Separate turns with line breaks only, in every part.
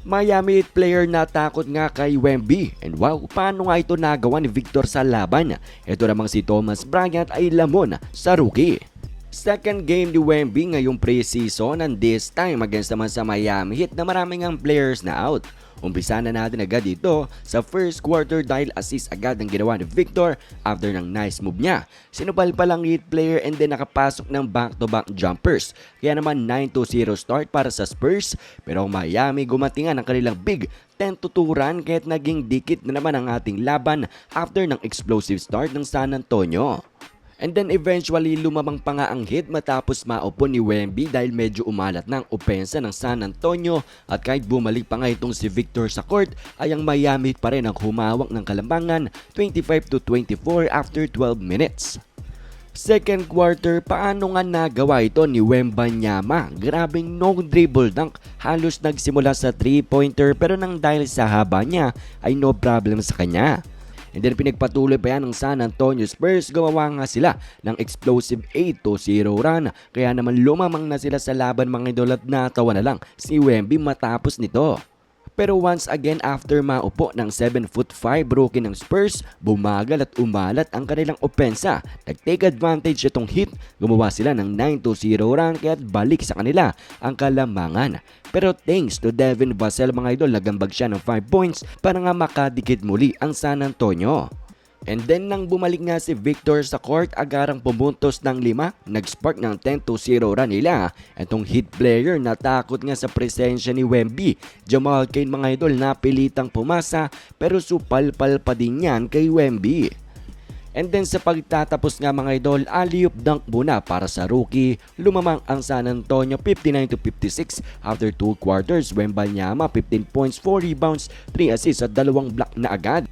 Miami Heat player na takot nga kay Wemby. And wow, paano nga ito nagawa ni Victor sa laban? Ito namang si Thomas Bryant ay lamon sa rookie. Second game ni Wemby ngayong preseason and this time against naman sa Miami Heat na maraming ang players na out. Umpisa na natin agad dito sa first quarter dahil assist agad ang ginawa ni Victor after ng nice move niya. Sinubal pa lang Heat player and then nakapasok ng back-to-back jumpers. Kaya naman 9-0 start para sa Spurs pero ang Miami gumatingan ng kanilang big 10-2 run kahit naging dikit na naman ang ating laban after ng explosive start ng San Antonio. And then eventually lumamang pa nga ang hit matapos maupo ni Wemby dahil medyo umalat ng opensa ng San Antonio at kahit bumalik pa nga itong si Victor sa court ay ang Miami pa rin ang humawak ng kalambangan 25 to 24 after 12 minutes. Second quarter, paano nga nagawa ito ni Wembanyama? Grabing no dribble dunk. Halos nagsimula sa 3-pointer pero nang dahil sa haba niya ay no problem sa kanya. And then pinagpatuloy pa yan ng San Antonio Spurs, gumawa nga sila ng explosive 8-0 run. Kaya naman lumamang na sila sa laban mga idol at natawa na lang si Wemby matapos nito. Pero once again after maupo ng 7 foot 5 rookie ng Spurs, bumagal at umalat ang kanilang opensa. Nag-take advantage itong hit, gumawa sila ng 9-0 run kaya balik sa kanila ang kalamangan. Pero thanks to Devin Vassell mga idol, nagambag siya ng 5 points para nga makadikit muli ang San Antonio. And then nang bumalik nga si Victor sa court, agarang pumuntos ng lima, nag-spark ng 10-0 run nila. Itong hit player natakot nga sa presensya ni Wemby. Jamal Kane mga idol napilitang pumasa pero supalpal pa din yan kay Wemby. And then sa pagtatapos nga mga idol, alley-oop dunk muna para sa rookie. Lumamang ang San Antonio 59 to 56 after 2 quarters. Wembanyama 15 points, 4 rebounds, 3 assists at dalawang block na agad.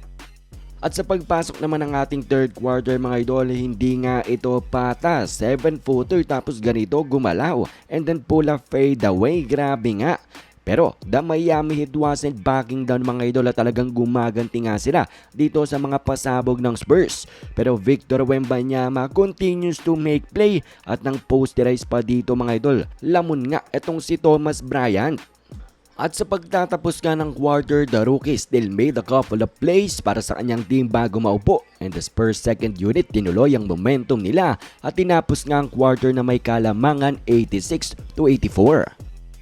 At sa pagpasok naman ng ating third quarter mga idol, hindi nga ito patas. 7-footer tapos ganito gumalaw. And then pull up fade away. Grabe nga. Pero the Miami Heat wasn't backing down mga idol at talagang gumaganti nga sila dito sa mga pasabog ng Spurs. Pero Victor Wembanyama continues to make play at nang posterize pa dito mga idol. Lamon nga itong si Thomas Bryant. At sa pagtatapos nga ng quarter, the rookie still made a couple of plays para sa kanyang team bago maupo. And the Spurs second unit tinuloy ang momentum nila at tinapos nga ang quarter na may kalamangan 86 to 84.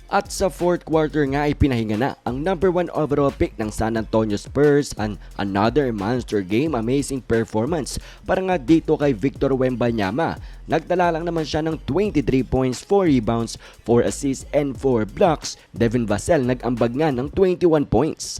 At sa fourth quarter nga ay pinahinga na ang number 1 overall pick ng San Antonio Spurs and another monster game amazing performance para nga dito kay Victor Wembanyama. Nagtala lang naman siya ng 23 points, 4 rebounds, 4 assists and 4 blocks. Devin Vassell nag-ambag nga ng 21 points.